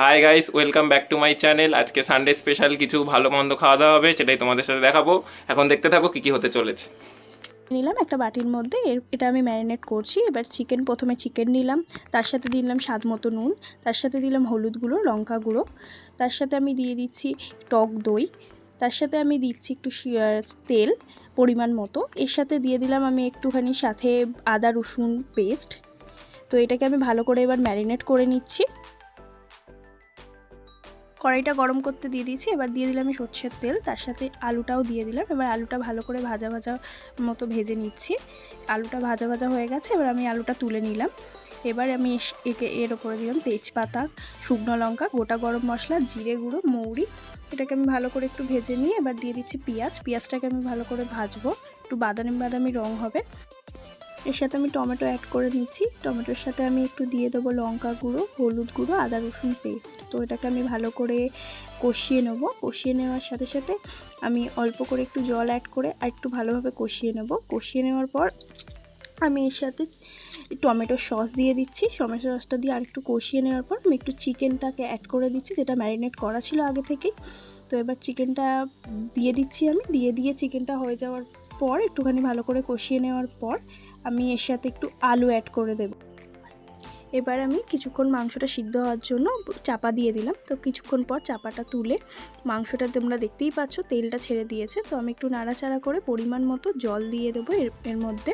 Hi guys welcome back to my channel আজকে Sunday special কিছু ভালো মন্দ খাওয়া দাওয়া হবে, সেটাই তোমাদের সাথে দেখাবো। এখন দেখতে থাকো কি কি হতে চলেছে। নিলাম একটা বাটির মধ্যে এটা আমি ম্যারিনেট করছি। এবার চিকেন, প্রথমে চিকেন নিলাম, তার সাথে দিলাম স্বাদ মতো নুন, তার সাথে দিলাম হলুদ গুঁড়ো, লঙ্কা গুঁড়ো, তার সাথে আমি দিয়ে দিচ্ছি টক দই, তার সাথে আমি দিচ্ছি একটু তেল পরিমাণ মতো। এর সাথে দিয়ে দিলাম আমি একটুখানি সাথে আদা রসুন পেস্ট তো এটাকে আমি ভালো করে এবার ম্যারিনেট করে নিচ্ছি। কড়াইটা গরম করতে দিয়ে দিয়েছি, এবার দিয়ে দিলাম সর্ষের তেল, তার সাথে আলুটাও দিয়ে দিলাম, এবার আলুটা ভালো করে ভাজা ভাজা মতো ভেজে নিচ্ছি, আলুটা ভাজা ভাজা হয়ে গেছে, এবার আমি আলুটা তুলে নিলাম, এবার আমি একে এর ওপরে দিলাম তেজপাতা, শুকনো লঙ্কা, গোটা গরম মশলা, জিরে গুঁড়ো, মৌরি, এটাকে আমি ভালো করে একটু ভেজে নিয়ে এবার দিয়ে দিচ্ছি পেঁয়াজ, পেঁয়াজটাকে আমি ভালো করে ভাজবো, একটু বাদামি বাদামি রং হবে। এর সাথে আমি টমেটো অ্যাড করে নিচ্ছি টমেটোর সাথে আমি একটু দিয়ে দেবো লঙ্কা গুঁড়ো, হলুদ গুঁড়ো, আদা, রসুন পেস্ট তো এটাকে আমি ভালো করে কষিয়ে নেব। কষিয়ে নেওয়ার সাথে সাথে আমি অল্প করে একটু জল অ্যাড করে আর একটু ভালোভাবে কষিয়ে নেব। কষিয়ে নেওয়ার পর আমি এর সাথে টমেটোর সস দিয়ে দিচ্ছি। টমেটো সসটা দিয়ে আরেকটু কষিয়ে নেওয়ার পর আমি একটু চিকেনটাকে অ্যাড করে দিচ্ছি, যেটা ম্যারিনেট করা ছিল আগে থেকেই। তো এবার চিকেনটা দিয়ে দিচ্ছি আমি। দিয়ে দিয়ে চিকেনটা হয়ে যাওয়ার পর, একটুখানি ভালো করে কষিয়ে নেওয়ার পর, আমি এর সাথে একটু আলু অ্যাড করে দেব। এবার আমি কিছুক্ষণ মাংসটা সিদ্ধ হওয়ার জন্য চাপা দিয়ে দিলাম। তো কিছুক্ষণ পর চাপাটা তুলে মাংসটা তোমরা দেখতেই পাচ্ছ, তেলটা ছেড়ে দিয়েছে। তো আমি একটু নাড়াচাড়া করে পরিমাণ মতো জল দিয়ে দেবো এর এর মধ্যে।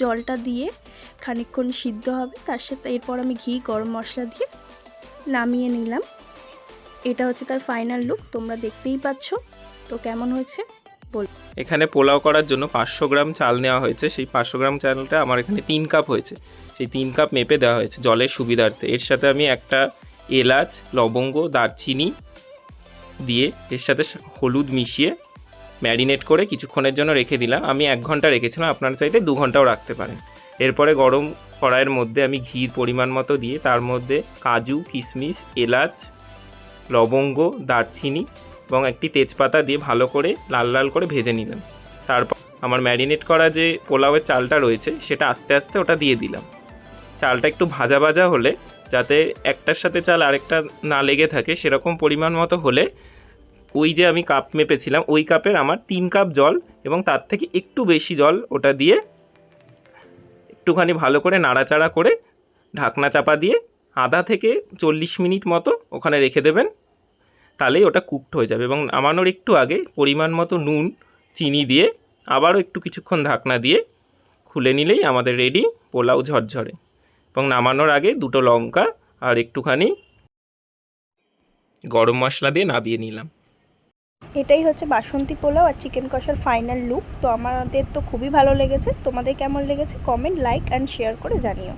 জলটা দিয়ে খানিকক্ষণ সিদ্ধ হবে, তার সাথে এরপর আমি ঘি, গরম মশলা দিয়ে নামিয়ে নিলাম। এটা হচ্ছে তার ফাইনাল লুক তোমরা দেখতেই পাচ্ছ। তো কেমন হয়েছে? এখানে পোলাও করার জন্য পাঁচশো গ্রাম চাল নেওয়া হয়েছে। সেই পাঁচশো গ্রাম চালটা আমার এখানে তিন কাপ হয়েছে। সেই তিন কাপ মেপে দেওয়া হয়েছে জলের সুবিধার্থে। এর সাথে আমি একটা এলাচ, লবঙ্গ, দারচিনি দিয়ে এর সাথে হলুদ মিশিয়ে ম্যারিনেট করে কিছুক্ষণের জন্য রেখে দিলাম। আমি এক ঘণ্টা রেখেছিলাম, আপনার চাইতে দু ঘন্টাও রাখতে পারেন। এরপরে গরম কড়াইয়ের মধ্যে আমি ঘির পরিমাণ মতো দিয়ে তার মধ্যে কাজু কিশমিশ এলাচ, লবঙ্গ, দারচিনি এবং একটি তেজপাতা দিয়ে ভালো করে লাল লাল করে ভেজে নিলাম। তারপর আমার ম্যারিনেট করা যে পোলাওয়ের চালটা রয়েছে, সেটা আস্তে আস্তে ওটা দিয়ে দিলাম। চালটা একটু ভাজা ভাজা হলে, যাতে একটার সাথে চাল আরেকটা না লেগে থাকে, সেরকম পরিমাণ মতো হলে, ওই যে আমি কাপ মেপেছিলাম, ওই কাপের আমার তিন কাপ জল এবং তার থেকে একটু বেশি জল ওটা দিয়ে একটুখানি ভালো করে নাড়াচাড়া করে ঢাকনা চাপা দিয়ে আধা থেকে চল্লিশ মিনিট মতো ওখানে রেখে দেবেন। তাহলেই ওটা কুকড হয়ে যাবে এবং নামানোর একটু আগে পরিমাণ মতো নুন, চিনি দিয়ে আবারও একটু কিছুক্ষণ ঢাকনা দিয়ে খুলে নিলেই আমাদের রেডি পোলাও ঝরঝরে। এবং নামানোর আগে দুটো লঙ্কা আর একটুখানি গরম মশলা দিয়ে নাবিয়ে নিলাম। এটাই হচ্ছে বাসন্তী পোলাও আর চিকেন কষার ফাইনাল লুক তো আমাদের তো খুবই ভালো লেগেছে। তোমাদের কেমন লেগেছে? কমেন্ট লাইক অ্যান্ড শেয়ার করে জানিও।